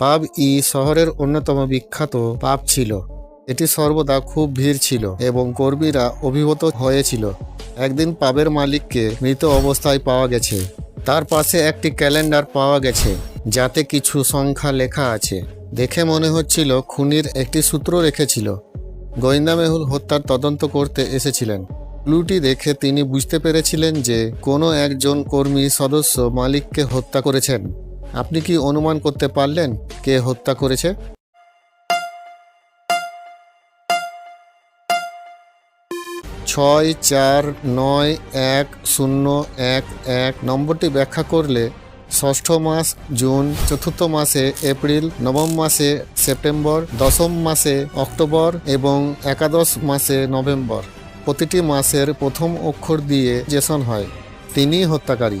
পাব ই শহরের অন্যতম বিখ্যাত পাব ছিল। এটি সর্বদা খুব ভিড় ছিল এবং কর্মীরা অভিভূত হয়েছিল। একদিন পাবের মালিককে মৃত অবস্থায় পাওয়া গেছে। তার পাশে একটি ক্যালেন্ডার পাওয়া গেছে, যাতে কিছু সংখ্যা লেখা আছে। দেখে মনে হচ্ছিল খুনির একটি সূত্র রেখেছিল। গোয়েন্দা মেহুল হত্যার তদন্ত করতে এসেছিলেন। ক্লুটি দেখে তিনি বুঝতে পেরেছিলেন যে কোনো একজন কর্মী সদস্য মালিককে হত্যা করেছেন। আপনি কি অনুমান করতে পারলেন কে হত্যা করেছে? ছয় চার নয় এক শূন্য এক এক নম্বরটি ব্যাখ্যা করলে ষষ্ঠ মাস জুন, চতুর্থ মাসে এপ্রিল, নবম মাসে সেপ্টেম্বর, দশম মাসে অক্টোবর এবং একাদশ মাসে নভেম্বর। প্রতিটি মাসের প্রথম অক্ষর দিয়ে জেসন হয়। তিনি হত্যাকারী।